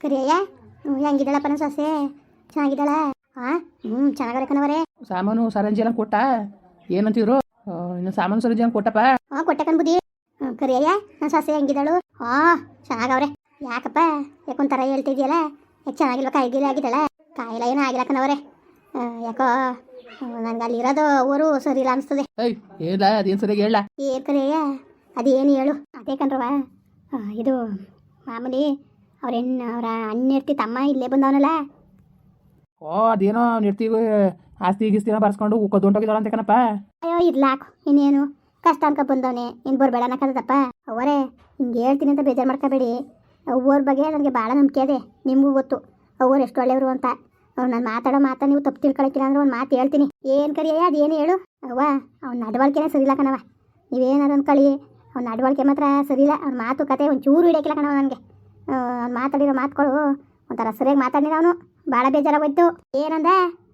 ಕರಿಯಯ್ಯ? ಹೆಂಗಿದ್ದಾಳಪ್ಪ ನನ್ನ ಸೊಸೆ? ಚೆನ್ನಾಗಿದ್ದಾಳ? ಹಾಂ ಹ್ಞೂ ಕಣವರೇ ಸಾಮಾನು ಸರಂಜಿ ಎಲ್ಲ ಕೊಟ್ಟ? ಏನಂತಿದ್ರು? ಆ, ಇನ್ನು ಸಾಮಾನು ಸರಂಜಿ ಎಲ್ಲ ಕೊಟ್ಟಪ್ಪ ಹಾ ಕೊಟ್ಟೆ ಕಣ್ಬುದಿ ಕರಿಯಯ್ಯ ನನ್ನ ಸೊಸೆ ಹೆಂಗಿದ್ದಾಳು? ಹಾಂ ಚೆನ್ನಾಗವ್ರೆ. ಯಾಕಪ್ಪ? ಯಾಕೊಂಥರ ಹೇಳ್ತಿದ್ಯಲ್ಲ? ಯಾಕೆ ಚೆನ್ನಾಗಿಲ್ಲ ಕಾಯಿಗಿಲ್ಲ ಆಗಿದ್ದಾಳ. ಕಾಯಿಲೆ ಏನೂ ಆಗಿಲ್ಲ ಕಣವರೇ. ಯಾಕೋ ನನಗೆ ಅಲ್ಲಿರೋದು ಊರು ಸರಿ ಇಲ್ಲ ಅನಿಸ್ತದೆ. ಏಯ್ ಹೇಳ ಅದೇನು ಸರಿಯಾಗಿ ಹೇಳ ಏ ಕರಿಯಯ್ಯ ಅದೇನು ಹೇಳು? ಅದೇ ಕಣ್ರವ ಇದು ಮಾಮೂಲಿ ಅವ್ರ ಅವರ ಅಣ್ಣ ಇರ್ತಿ ತಮ್ಮ ಇಲ್ಲೇ ಬಂದವನಲ್ಲ. ಓ ಅದೇನೋ ನಿರ್ತೀವಿ ಆಸ್ತಿ ಗೀಸ್ತಿನ ಬರ್ಸ್ಕೊಂಡು ಕದ್ದೊಂಟೋಗಿದ್ದಾಳ ಅಂತ ಕಣಪ್ಪ. ಅಯ್ಯೋ ಇರ್ಲಾಕು ಇನ್ನೇನು. ಕಷ್ಟ ಅನ್ಕೊ ಬಂದವನೆ ಇನ್ನು ಬರಬೇಡ ಅನ್ನಕ್ಕದಪ್ಪ ಅವರೇ ಹಿಂಗೆ ಹೇಳ್ತೀನಿ ಅಂತ ಬೇಜಾರು ಮಾಡ್ಕೋಬೇಡಿ. ಅವ್ವರ ಬಗ್ಗೆ ನನಗೆ ಭಾಳ ನಂಬಿಕೆ ಅದೇ ನಿಮಗೂ ಗೊತ್ತು. ಅವ್ವರು ಎಷ್ಟು ಒಳ್ಳೆಯವರು ಅಂತ. ನಾನು ಮಾತಾಡೋ ಮಾತಾ ನೀವು ತಪ್ಪು ತಿಳ್ಕೊಳಕ್ಕಿಲ್ಲ ಅಂದ್ರೆ ಒಂದು ಮಾತು ಹೇಳ್ತೀನಿ. ಏನು ಕರಿಯ ಅದೇನು ಹೇಳು? ಅವ್ವ ಅವ್ನ ನಡವಳಿಕೆನೇ ಸರಿಲ್ಲ ಕಣವ ನೀವೇನಾರು ಅಂದ್ಕೊಳ್ಳಿ ಅವ್ನ ನಡವಳಿಕೆ ಮಾತ್ರ ಸರಿ ಇಲ್ಲ ಅವ್ನ ಮಾತುಕತೆ ಒಂದು ಚೂರು ಹಿಡಿಯಕ್ಕಿಲ್ಲ ಕಣವ ನನಗೆ. ಅವ್ನು ಮಾತಾಡಿರೋ ಮಾತುಗಳು ಒಂಥರ ಸರಿಯಾಗಿ ಮಾತಾಡಿದ ಅವನು. ಬಹಳ ಬೇಜಾರಾಗೋಯ್ತು. ಏನಂದ?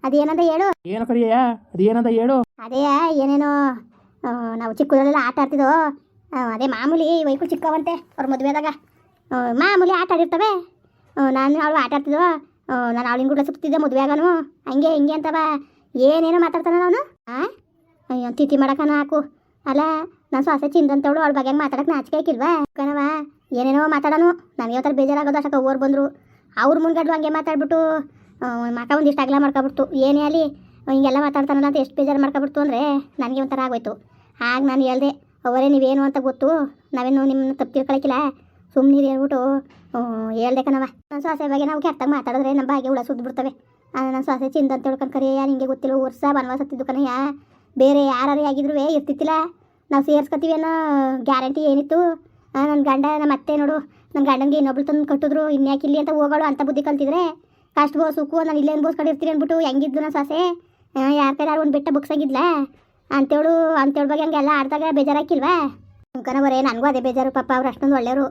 ಅದೇನಂದ ಹೇಳು. ಏನು ಕರಿಯ ಅದೇನಂದ ಹೇಳು? ಅದೇ ಏನೇನೋ ನಾವು ಚಿಕ್ಕದಲ್ಲೆಲ್ಲ ಆಟ ಆಡ್ತಿದ್ದೋ ಅದೇ ಮಾಮೂಲಿ ವೈಕು ಚಿಕ್ಕವಂತೆ ಅವ್ರ ಮದುವೆದಾಗ ಮಾಮೂಲಿ ಆಟ ಆಡಿರ್ತವೆ. ನಾನು ಅವಳು ಆಟ ಆಡ್ತಿದ್ವೋ. ನಾನು ಅವಳಿನ ಕೂಡ ಸುತ್ತಿದ್ದೆ ಮದುವೆಗನು ಹಂಗೆ ಹಿಂಗೆ ಅಂತವ. ಏನೇನೋ ಮಾತಾಡ್ತಾನ ಅವನು. ಹಾಂ ಅಯ್ಯೋ ತಿಥಿ ಮಾಡಕನ ಹಾಕು. ಅಲ್ಲ ನಾನು ಸ್ವಾಸ ಚಿಂದಂತವಳು ಅವಳ ಬಗ್ಗೆ ಮಾತಾಡಕ್ಕೆ ನಾಚಿಕೆ ಹಾಕಿಲ್ವಾ? ಕಣವ ಏನೇನೋ ಮಾತಾಡೋನು. ನನಗೆ ಥರ ಬೇಜಾರಾಗೋದು ಅಷ್ಟಕ್ಕೆ ಓರ್ ಬಂದರು. ಅವ್ರ ಮುಂದ್ಗಡೆ ಹಂಗೆ ಮಾತಾಡ್ಬಿಟ್ಟು ಮಕ ಒಂದಿಷ್ಟು ಅಗಲ ಮಾಡ್ಕೊಬಿಡ್ತು. ಏನೇ ಅಲ್ಲಿ ಹಿಂಗೆಲ್ಲ ಮಾತಾಡ್ತಾನಲ್ಲ ಅಂತ ಎಷ್ಟು ಬೇಜಾರು ಮಾಡ್ಕೊಬಿಡ್ತು ಅಂದರೆ ನನಗೆ ಒಂಥರ ಆಗೋಯ್ತು. ಆಗ ನಾನು ಹೇಳ್ದೆ, ಅವರೇ, ನೀವೇನು ಅಂತ ಗೊತ್ತು? ನಾವೇನು ನಿಮ್ಮನ್ನ ತಪ್ಪು ತಿಳ್ಕೊಳಕ್ಕಿಲ್ಲ ಸುಮ್ಮನೆ ಹೇಳ್ಬಿಟ್ಟು ಹೇಳ್ದೆ ಕಣವ ನನ್ನ ಸೊಸೆ ಬಗ್ಗೆ ನಾವು ಕೆಟ್ಟಾಗ ಮಾತಾಡಿದ್ರೆ ನಮ್ಮ ಬಾಯಿಗೆ ಹುಳ ಸುದ್ದು ಬಿಡ್ತವೆ. ನನ್ನ ಸೊಸೆ ಚಿಂದ ಅಂತ ತಿಳ್ಕೊಂಡು ಕರೆಯ ನಿಂಗೆ ಗೊತ್ತಿಲ್ಲ, ವರ್ಷ ವನವಾಸ ಹತ್ತಿದ್ದು ಕಣಯ್ಯ. ಬೇರೆ ಯಾರು ಆಗಿದ್ರು ಇರ್ತಿತ್ತಿಲ್ಲ. ನಾವು ಸೇರ್ಸ್ಕೊತೀವಿ ಅನ್ನೋ ಗ್ಯಾರಂಟಿ ಏನಿತ್ತು? ನನ್ನ ಗಂಡ ನಮ್ಮ ಅತ್ತೆ ನೋಡು ನನ್ನ ಗಂಡನಿಗೆ ಇನ್ನೊಬ್ಳು ತಂದು ಕಟ್ಟಿದ್ರು ಇನ್ಯಾಕೆ ಇಲ್ಲಿ ಅಂತ ಹೋಗೋಳು ಅಂತ ಬುದ್ಧಿ ಕಲ್ತಿದ್ರೆ, ಕಷ್ಟ ಸುಖು ನಾನು ಇಲ್ಲೇ ಅನ್ಬೋಸ್ಕೊಂಡಿರ್ತೀನಿ ಅಂದ್ಬಿಟ್ಟು ಹೆಂಗಿದ್ದು ನಾನು ಸಾಸೆ? ಯಾರ ಕೈಲಾರು ಒಂದು ಬೆಟ್ಟ ಬುಕ್ಸಾಗಿದ್ಲ? ಅಂತೇಳು ಅಂತೇಳ ಬಗ್ಗೆ ಹಂಗೆಲ್ಲ ಆಡ್ದಾಗ ಬೇಜಾರಾಕಿಲ್ವಾ? ಕಣವರೇ ನನಗೂ ಅದೇ ಬೇಜಾರು, ಪಾಪ ಅವ್ರು ಅಷ್ಟೊಂದು ಒಳ್ಳೆಯವರು.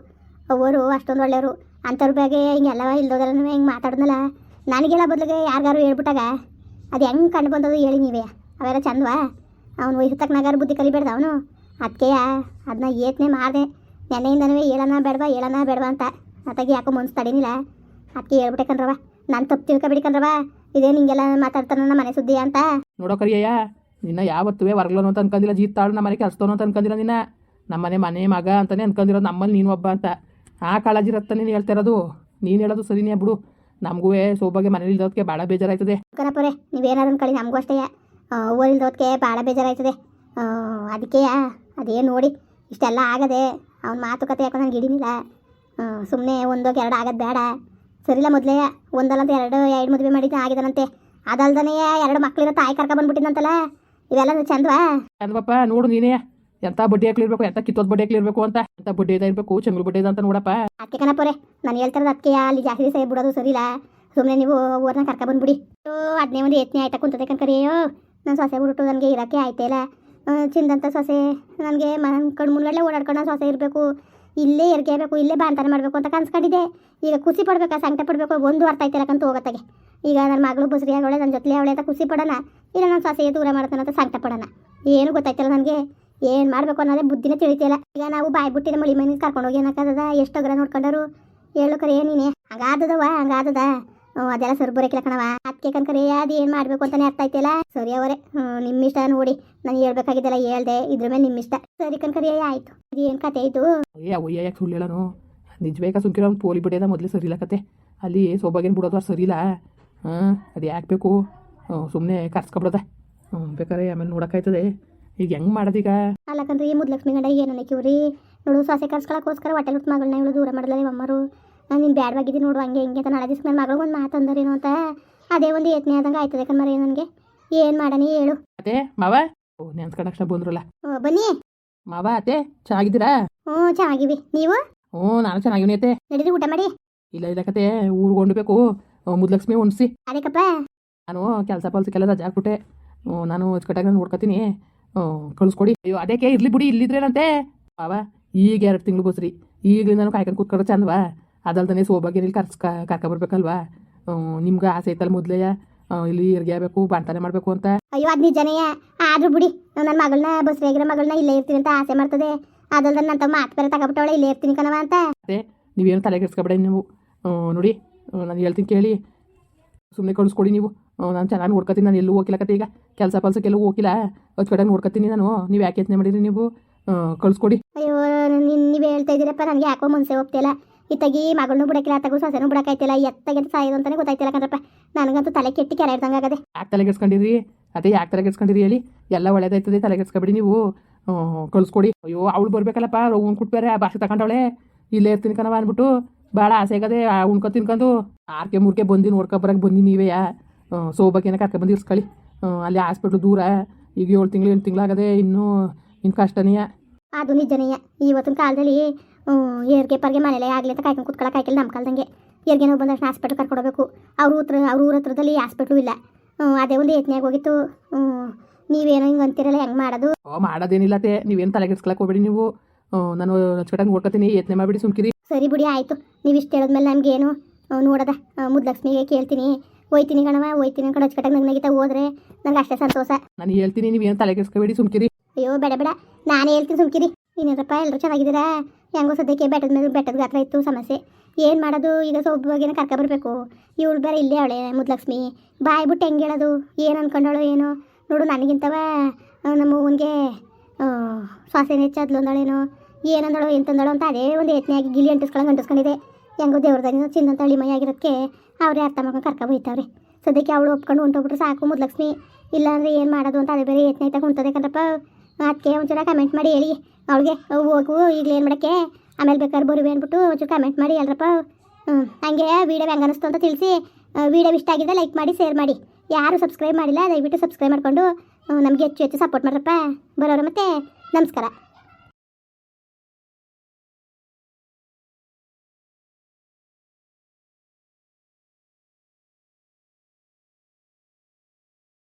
ಅವರು ಅಷ್ಟೊಂದು ಒಳ್ಳೆಯವರು. ಅಂಥವ್ರ ಬಗ್ಗೆ ಹಿಂಗೆಲ್ಲ ಇಲ್ದೋದ್ರೂ ಹಿಂಗೆ ಮಾತಾಡಿದ್ನಲ್ಲ? ನನಗೆಲ್ಲ ಬದಲಿಗೆ ಯಾರಿಗಾರು ಹೇಳ್ಬಿಟ್ಟಾಗ? ಅದು ಹೆಂಗೆ ಕಂಡು ಬಂದದು ಹೇಳಿ ನೀವೇ. ಅವೆಲ್ಲ ಚಂದವಾ? ಅವ್ನು ವಯಸ್ಸು ತಕ್ಕನಾಗಾರು ಬುದ್ಧಿ ಕಲಿಬೇಡ್ದ ಅವನು? ಅದಕ್ಕೆಯ ಅದನ್ನ ಏತನೆ ಮಾಡಿದೆ. ನೆನ್ನೆಯಿಂದನೂ ಹೇಳೋಣ ಬೇಡವಾ ಹೇಳೋಣ ಬೇಡವಾ ಅಂತ. ಅತ್ತಾಗಿ ಯಾಕೋ ಮನ್ಸು ತಡೀನಿಲ್ಲ. ಅದಕ್ಕೆ ಹೇಳ್ಬಿಟ್ಟೆ ಕಣ್ರವ ನಾನು ತಪ್ಪು ತಿಳ್ಕೊಬಿಡಿ ಕಣ್ರವ ಇದೇ ನಿಂಗೆಲ್ಲ ಮಾತಾಡ್ತಾನ ನಮ್ಮ ಮನೆ ಸುದ್ದಿ ಅಂತ. ನೋಡೋ ಕರಿಯಯ್ಯ ನಿನ್ನ ಯಾವತ್ತೂ ವರ್ಗಲೋ ಅಂತ ಅನ್ಕೊಂಡಿಲ್ಲ ಜೀತಾಳು ನಮ್ಮ ಮನೆ ಕೆಲಸದವನು ಅಂತ ಅನ್ಕೊಂಡಿರೋ ನಿನ್ನ. ನಮ್ಮನೆ ಮನೆ ಮಗ ಅಂತಾನೆ ಅನ್ಕೊಂಡಿರೋದು ನಮ್ಮಲ್ಲಿ ನೀನು ಒಬ್ಬ ಅಂತ. ಆ ಕಾಳಜಿ ರತ್ತ ನೀನು ಹೇಳ್ತಾ ಇರೋದು. ನೀನು ಹೇಳೋದು ಸರಿನೇ ಬಿಡು. ನಮಗೂ ಸೋಬಾಗೆ ಮನೇಲಿ ಇಲ್ದೋದಕ್ಕೆ ಭಾಳ ಬೇಜಾರಾಯ್ತದೆ. ಕನಪುರೆ ನೀವೇನಾದ್ರು ಅನ್ಕೊಳ್ಳಿ ನಮಗೂ ಅಷ್ಟೇ. ಊರಿಲ್ದೋದಕ್ಕೆ ಭಾಳ ಬೇಜಾರಾಯ್ತದೆ. ಅದಕ್ಕೆ ಅದೇನು ನೋಡಿ. ಇಷ್ಟೆಲ್ಲ ಆಗದೆ ಅವ್ನ ಮಾತುಕತೆ ಯಾಕೋ ನಂಗೆ ಹಿಡಿನಿಲ್ಲ. ಸುಮ್ಮನೆ ಒಂದೋಗಿ ಎರಡು ಆಗೋದು ಬೇಡ. ಸರಿಲ್ಲ ಮೊದಲೇ ಒಂದಲ್ಲಂತ ಎರಡು ಎರಡು ಮದುವೆ ಮಾಡಿದ್ದೆ ಆಗಿದಾನಂತೆ ಅದಲ್ದನೇ ಎರಡು ಮಕ್ಳಿರೋ ತಾಯಿ ಕರ್ಕ ಬಂದ್ಬಿಟ್ಟಿದ್ದಂತಲ್ಲ ಇವೆಲ್ಲ ಚಂದವಾ? ಚಂದ್ವಪ್ಪ ನೋಡು ನೀನೇ. ಎಂತ ಬಡ್ಡಿ ಹಾಕ್ಲಿರ್ಬೇಕು ಎಂತ ಕಿತ್ತೋದ್ ಬಡ್ಡಿ ಹಾಕ್ಲಿರ್ಬೇಕು ಅಂತ. ಎಂತ ಬಡ್ಡಿ ಇದ ಇರಬೇಕು ಚಂಗ್ಳು ಬಡ್ಡಿ ಅಂತ ನೋಡಪ್ಪ. ಅದಕ್ಕೆ ಕನಪುರೆ ನಾನು ಹೇಳ್ತಾರದ ಅದಕ್ಕೆ ಅಲ್ಲಿ ಜಾಸ್ತಿ ಸೈ ಬಿಡೋದು ಸರಿಲ್ಲ ಸುಮ್ಮನೆ ನೀವು ಊರನ್ನ ಕರ್ಕ ಬಂದ್ಬಿಡಿ. ಹದಿನೈದು ಒಂದು ಎತ್ತನೇ ಆಯ್ತಾ ಕುಂತದೆ ಕಣ್ಕರಿಯೋ ನನ್ನ ಸೊಸೆ ಬಿಟ್ಟು ನನಗೆ ಇರೋಕೆ ಆಯ್ತೇ ಇಲ್ಲ. ಆ, ಚಿಂದಂತ ಸೊಸೆ ನನಗೆ ಮನ ಕಣ್ಣು ಮುನ್ಗಡಲೆ ಓಡಾಡ್ಕೊಂಡು ಸೊಸೆ ಇರಬೇಕು. ಇಲ್ಲೇ ಎರ್ಗೇಬೇಕು ಇಲ್ಲೇ ಬಾಂತಾನೆ ಮಾಡಬೇಕು ಅಂತ ಕನ್ಸ್ಕೊಂಡಿದ್ದೆ. ಈಗ ಖುಷಿ ಪಡ್ಬೇಕಾ ಸಂಕಟ ಪಡಬೇಕು ಒಂದು ಅರ್ಥ ಅಂತ ಹೋಗತ್ತಾಗೆ. ಈಗ ನನ್ನ ಮಗಳು ಬುಸ್ರಿ ಆಗೋಳೆ ನನ್ನ ಜೊತೆ ಅವಳೆ ಅಂತ ಖುಷಿ ಪಡೋಣ. ಇಲ್ಲ ನನ್ನ ಸೊಸೆಗೆ ದೂರ ಮಾಡ್ತಾನಂತ ಸಂಕಟ ಪಡೋಣ. ಏನು ಗೊತ್ತಾಯ್ತಲ್ಲ ನನಗೆ? ಏನು ಮಾಡಬೇಕು ಅನ್ನೋದೇ ಬುದ್ಧಿನೇ ತಿಳಿತಿಲ್ಲ. ಈಗ ನಾವು ಬಾಯಿ ಬಿಟ್ಟಿದ ಮಳಿ ಮನೆಗೆ ಕರ್ಕೊಂಡು ಹೋಗಿ ಏನಕ್ಕದ ಎಷ್ಟು ಅಗ್ರ ನೋಡ್ಕೊಂಡರು? ಹೇಳು ಕರೆ ನೀನೆ. ಹಂಗಾದದವ ಹಂಗಾದದ. ಅದೆಲ್ಲ ಸರ್ ಬರೋಕಿಲ್ಲ ಕಣವ ಅದಕ್ಕೆ ಕನ್ಕರಿ ಅದು ಏನು ಮಾಡಬೇಕು ಅಂತಾನೆ ಅರ್ಥ ಆಯ್ತಿಲ್ಲ. ಸರಿ ಅವರೇ ನಿಮ್ಮ ಇಷ್ಟ ನೋಡಿ. ನಾನು ಹೇಳ್ಬೇಕಾಗಿದ್ದೆಲ್ಲ ಹೇಳ್ದೆ ಇದ್ರ ಮೇಲೆ ನಿಮ್ಮ ಇಷ್ಟ ಸರಿ ಕನ್ಕರಿ ಆಯ್ತು. ಏನು ಕತೆ ಇದು? ಅಯ್ಯ ಯಾಕೆ ಸುಳ್ಳು ಹೇಳೋನು? ನಿಜಬೇಕಾ ಸುಮ್ಕಿರೋ ಅವ್ನು ಪೋಲಿ ಬಿಟ್ಟಿದ ಮೊದಲೇ ಸರಿ ಇಲ್ಲ ಕತೆ. ಅಲ್ಲಿ ಸೋಬಾಗೇನು ಬಿಡೋದು ಅವ್ರು ಸರಿ ಇಲ್ಲ. ಹಾಂ ಅದು ಯಾಕೆ ಬೇಕು? ಸುಮ್ಮನೆ ಕರ್ಸ್ಕೊಬಿಡೋದ. ಹ್ಞೂ ಬೇಕಾದ್ರೆ ಆಮೇಲೆ ನೋಡೋಕ್ಕಾಯ್ತದೆ. ಈಗ ಹೆಂಗೆ ಮಾಡೋದೀಗ? ಅಲ್ಲಕಂದ್ರೆ ಈ ಮುದ್ಲಕ್ಷ್ಮಿ ಗಂಡ ಏನು ಅನ್ನಕ್ಕಿವ್ರಿ ನೋಡು ಸೊಸೆ ಕರ್ಸ್ಕೊಳಕ್ಕೋಸ್ಕರ ಹೊಟ್ಟೆ ಮಗಳನ್ನ ಇವಳು ದೂರ ಮಾಡಲ್ಲ ಅಮ್ಮರು ನಾನು ಬ್ಯಾಡವಾಗಿದ್ದು ನೋಡು ಹಂಗೆ ಹಿಂಗೆ ಅಂತ ನಾಳೆ ದಿವ್ಸ ನನ್ನ ಮಗಳಿಗೆ ಒಂದು ಮಾತು ಅಂದರೇನು ಅಂತ. ಅದೇ ಒಂದು ಯತ್ನೆ ಆದಂಗೆ ಆಯ್ತದೆ ಕಣ್ಮರೆ ನನಗೆ. ಏನು ಮಾಡನಿ ಹೇಳು. ಅದೇ ಮಾವ? ಓ ನೆನ್ಸ್ಕೊಂಡಕ್ಷಣ ಬಂದ್ರಲ್ಲ. ಓ ಬನ್ನಿ. ಮಾವ ಅತ್ತೆ ಚೆನ್ನಾಗಿದ್ದೀರಾ? ಹ್ಞೂ ಚೆನ್ನಾಗಿವಿ. ನೀವು? ಹ್ಞೂ ನಾನು ಚೆನ್ನಾಗಿವ್ನಿ ಅತ್ತೆ. ನಡೀರಿ ಊಟ ಮಾಡಿ. ಇಲ್ಲ ಇಲ್ಲ ಕತೆ ಊರಿಗೆ ಹೊಂಡ್ಬೇಕು. ಮುದ್ಲಕ್ಷ್ಮಿ ಉಣ್ಸಿ. ಅದಕ್ಕಪ್ಪ? ನಾನು ಕೆಲಸ ಪಲ್ಸಕ್ಕೆಲ್ಲ ರಜಾ ಹಾಕ್ಬಿಟ್ಟೆ. ನಾನು ಅಚ್ಚುಕಟ್ಟಾಗಿ ನಾನು ನೋಡ್ಕೊತೀನಿ. ಹ್ಞೂ ಕಳಿಸ್ಕೊಡಿ. ಅಯ್ಯೋ ಅದಕ್ಕೆ ಇರ್ಲಿ ಬಿಡಿ ಇಲ್ಲಿದ್ರೇನಂತೆ? ಮಾವ ಈಗ ಎರಡು ತಿಂಗಳು ಬಸ್ರಿ ಈಗಲಿಂದ ನಾನು ಕಾಯ್ಕೊಂಡು ಕೂತ್ಕೊಳ್ಳೋ ಚಂದವಾ ಅದಲ್ದನೆ ಸೋಬಾಗಿ ಇಲ್ಲಿ ಕರ್ಸ್ ಕರ್ಕ ಬರ್ಬೇಕಲ್ವಾ? ನಿಮ್ಗೆ ಆಸೆ ಐತಲ್ಲ ಮೊದಲೇ ಇಲ್ಲಿ ಇರ್ಗ್ಯಾಬೇಕು ಬಾಣ್ತಾನೆ ಮಾಡಬೇಕು ಅಂತ. ಅಯ್ಯೋ ಅದು ನಿಜನೇ ಆದ್ರೂ ಬಿಡಿ. ನನ್ನ ಮಗಳನ್ನ ಬಸ್ರಿಯಾಗಿರೋ ಮಗಳನ್ನ ಇಲ್ಲೇ ಇರ್ತೀನಿ ಅಂತ ಆಸೆ ಮಾಡ್ತದೆ. ಅದಲ್ದ ನನ್ನ ಮಾತು ಬೇರೆ ತಗೊಬಿಟ್ಟವಳೆ ಇಲ್ಲೇ ಇರ್ತೀನಿ ಕಣವ ಅಂತ. ನೀವೇನು ತಲೆ ಕೆಡ್ಸ್ಕೊಬೇಡಿ ನೀವು. ನೋಡಿ ನಾನು ಹೇಳ್ತೀನಿ ಕೇಳಿ. ಸುಮ್ಮನೆ ಕಳಿಸ್ಕೊಡಿ ನೀವು. ನಾನು ಚೆನ್ನಾಗಿ ನೋಡ್ಕೊತೀನಿ ನಾನು ಎಲ್ಲೂ ಹೋಗಿಲ್ಲ ಕತೆ ಈಗ. ಕೆಲಸ ಪಲ್ಸಕ್ಕೆಲ್ಲೂ ಹೋಗಿಲ್ಲ. ಅಚ್ಚುಕಟ್ಟಾಗಿ ನೋಡ್ಕೊತೀನಿ ನಾನು. ನೀವು ಯಾಕೆ ಯೋಚನೆ ಮಾಡಿರಿ ನೀವು? ಕಳಿಸ್ಕೊಡಿ. ಅಯ್ಯೋ ನೀವು ಹೇಳ್ತಾ ಇದ್ದೀರಪ್ಪ ನನಗೆ ಯಾಕೋ ಮನಸ್ಸೇ ಹೋಗ್ತಿಲ್ಲ. ಇತ್ತಾಗಿ ಮಗಳನ್ನೂ ಬಿಡಕ್ಕಿಲ್ಲ ತಗೋ ಸೊಸೆನೂ ಬಿಡಕ್ಕಾಯ್ತಿಲ್ಲ ಎತ್ತಾಗೆ ಸಾಯೋದು ಅಂತಾನೆ ಗೊತ್ತಾಯ್ತಿಲ್ಲ ಕಣ್ರಪ್ಪ. ನನಗಂತೂ ತಲೆ ಕೆಟ್ಟಿ ಕೆರೆ ಇರ್ದಂಗೆ ಆಗದೆ. ಯಾಕೆ ತಲೆಗೆಡ್ಸ್ಕೊಂಡಿರಿ ಅದೇ ಯಾಕೆ ತಲೆಗೆಸ್ಕೊಂಡಿರಿ ಹೇಳಿ? ಎಲ್ಲ ಒಳ್ಳೇದಾಯ್ತದೆ ತಲೆಗೆಸ್ಕೊಬಿಡಿ ನೀವು. ಕಳಿಸ್ಕೊಡಿ ಅಯ್ಯೋ ಅವಳು ಬರ್ಬೇಕಲ್ಲಪ್ಪ ಅವ್ನು ಕುಟ್ಬೇರೆ ಆ ಭಾಷೆ ತಗೊಂಡವಳೆ. ಇಲ್ಲೇ ಇರ್ತೀನಿ ಕಣವ ಅಂದ್ಬಿಟ್ಟು. ಭಾಳ ಆಸೆ ಆಗದೆ ಆ ಉಣ್ಕೊ ತಿನ್ಕೊಂಡು ಆರ್ಕೆ ಮೂರ್ಕೆ ಬಂದು ನೋಡ್ಕೊ ಬರಕ್ಕೆ ಬಂದಿ ನೀವೇ ಸೋಬಕ್ಕೇನ ಕರ್ಕೊ ಬಂದು ಇರ್ಸ್ಕೊಳ್ಳಿ. ಅಲ್ಲಿ ಹಾಸ್ಪಿಟ್ಲು ದೂರ. ಈಗ ಏಳು ತಿಂಗಳು ಎಂಟು ತಿಂಗಳಾಗದೆ ಇನ್ನೂ ಇನ್ನು ಕಷ್ಟನೇಯ ಅದು ನಿಜನೇಯ ಇವತ್ತಿನ ಕಾಲದಲ್ಲಿ ಏರ್ಗೆ ಪರ್ಗೆ ಮನೇಲೆ ಆಗಲಿ ಅಂತ ಕಾಯ್ಕೊಂಡು ಕುತ್ಕೊಳಕ್ಕೆ ಆಯ್ಕಿಲ್ಲ ನಮ್ಮ ಕಾಲದಂಗೆ. ಏರ್ಗೆ ನಾವು ಬಂದಷ್ಟು ಹಾಸ್ಪಿಟ್ಲ್ ಕರ್ಕೊಡಬೇಕು ಅವ್ರ ಹತ್ರ ಅವ್ರ ಊರ ಹತ್ರದಲ್ಲಿ ಹಾಸ್ಪಿಟ್ಲು ಇಲ್ಲ. ಹ್ಮ್, ಅದೇ ಒಂದು ಯತ್ನೆಯಾಗಿ ಹೋಗಿತ್ತು. ಹ್ಮ್, ನೀವೇನೋ ಹಿಂಗೆ ಅಂತೀರಲ್ಲ ಹೆಂಗೆ ಮಾಡೋದು? ಮಾಡೋದೇನಿಲ್ಲ ತೇ ನೀವೇನು ತಲೆಗೆಡ್ಸ್ಕೊಳಕ್ಕೆ ಹೋಗ್ಬೇಡಿ ನೀವು. ನಾನು ನಚ್ಕಟ್ಟಂಗೆ ನೋಡ್ಕೊತೀನಿ ಯತ್ನೆ ಮಾಡಿಬಿಡಿ ಸುಮ್ಕಿರಿ. ಸರಿ ಬಿಡಿ ಆಯಿತು. ನೀವು ಇಷ್ಟು ಹೇಳಿದ್ಮೇಲೆ ನಮಗೇನು ನೋಡದ. ಮುದ್ಲಕ್ಷ್ಮಿಗೆ ಕೇಳ್ತೀನಿ. ಹೋಯ್ತೀನಿ ಕಣವ ಹೋಯ್ತೀನಿ ಕಣ. ನಂಗೆ ನಗಿತಾ ಹೋದ್ರೆ ನಂಗೆ ಅಷ್ಟೇ ಸಂತೋಷ. ನಾನು ಹೇಳ್ತೀನಿ ನೀವೇನು ತಲೆಗೆಡ್ಸ್ಕೊಬೇಡಿ ಸುಮ್ಕಿರಿ. ಅಯ್ಯೋ ಬೇಡ ಬೇಡ. ನಾನೇ ಹೇಳ್ತೀನಿ ಸುಮ್ಕಿರಿ. ಇನ್ನೇನಪ್ಪ ಎಲ್ಲರೂ ಚೆನ್ನಾಗಿದ್ದೀರಾ? ಹೆಂಗೋ ಸದ್ಯಕ್ಕೆ ಬೆಟ್ಟದ ಮೇಲೆ ಬೆಟ್ಟದ ಗಾತ್ರ ಇತ್ತು, ಸಮಸ್ಯೆ. ಏನು ಮಾಡೋದು? ಈಗ ಕರ್ಕ ಬರಬೇಕು. ಇವಳು ಬೇರೆ ಇಲ್ಲೇ ಅವಳೆ, ಮುದ್ಲಕ್ಷ್ಮಿ. ಬಾಯ್ ಬಿಟ್ಟು ಹೆಂಗೆ ಹೇಳೋದು? ಏನು ಅನ್ಕೊಂಡವಳು ಏನು? ನೋಡು, ನನಗಿಂತವ ನಮ್ಮ ಅವ್ವನಿಗೆ ಶ್ವಾಸೇನ ಹೆಚ್ಚಾದ್ಲು ಅಂದಳೇನೋ? ಏನಂದಳು ಎಂತಂದಳು ಅಂತ ಅದೇ ಒಂದು ಯತ್ನೆಯಾಗಿ ಗಿಲಿ ಅಂಟಿಸ್ಕೊಳಂಗೆ ಅಂಟಿಸ್ಕೊಂಡಿದೆ. ಹೆಂಗೋ ದೇವ್ರದಾಗ ಚಿನ್ನಂತ ಮೈ ಆಗಿರೋದಕ್ಕೆ ಅವರೇ ಅರ್ಥ ಮಾಡ್ಕೊಂಡು ಕರ್ಕ ಹೋಯ್ತವ್ರೆ ಸದ್ಯಕ್ಕೆ ಅವಳು ಒಪ್ಕೊಂಡು ಹೊಂಟೋಗ್ಬಿಟ್ರೆ ಸಾಕು ಮುದ್ಲಕ್ಷ್ಮಿ. ಇಲ್ಲಾಂದರೆ ಏನು ಮಾಡೋದು ಅಂತ ಅದೇ ಬೇರೆ ಯತ್ನ ಐತಾ ಕುಂತದೆ ಕಣಪ್ಪ ಅದಕ್ಕೆ ಒಂಚೂರ ಕಮೆಂಟ್ ಮಾಡಿ ಹೇಳಿ. ಅವಳಿಗೆ ಹೋಗು ಈಗಲೇ ಏನು ಮಾಡೋಕ್ಕೆ? ಆಮೇಲೆ ಬೇಕಾದ್ರೆ ಬರುವೆ ಅಂದ್ಬಿಟ್ಟು ಒಂಚೂರು ಕಮೆಂಟ್ ಮಾಡಿ ಹೇಳ್ರಪ್ಪ. ಹಂಗೆ ವೀಡಿಯೋ ಹೆಂಗೆ ಅನ್ನಿಸ್ತು ಅಂತ ತಿಳಿಸಿ ವೀಡಿಯೋ ಇಷ್ಟ ಆಗಿದೆ ಲೈಕ್ ಮಾಡಿ ಶೇರ್ ಮಾಡಿ. ಯಾರು ಸಬ್ಸ್ಕ್ರೈಬ್ ಮಾಡಿಲ್ಲ, ದಯವಿಟ್ಟು ಸಬ್ಸ್ಕ್ರೈಬ್ ಮಾಡಿಕೊಂಡು ನಮಗೆ ಹೆಚ್ಚು ಹೆಚ್ಚು ಸಪೋರ್ಟ್ ಮಾಡ್ರಪ್ಪ. ಬರೋರು ಮತ್ತೆ, ನಮಸ್ಕಾರ.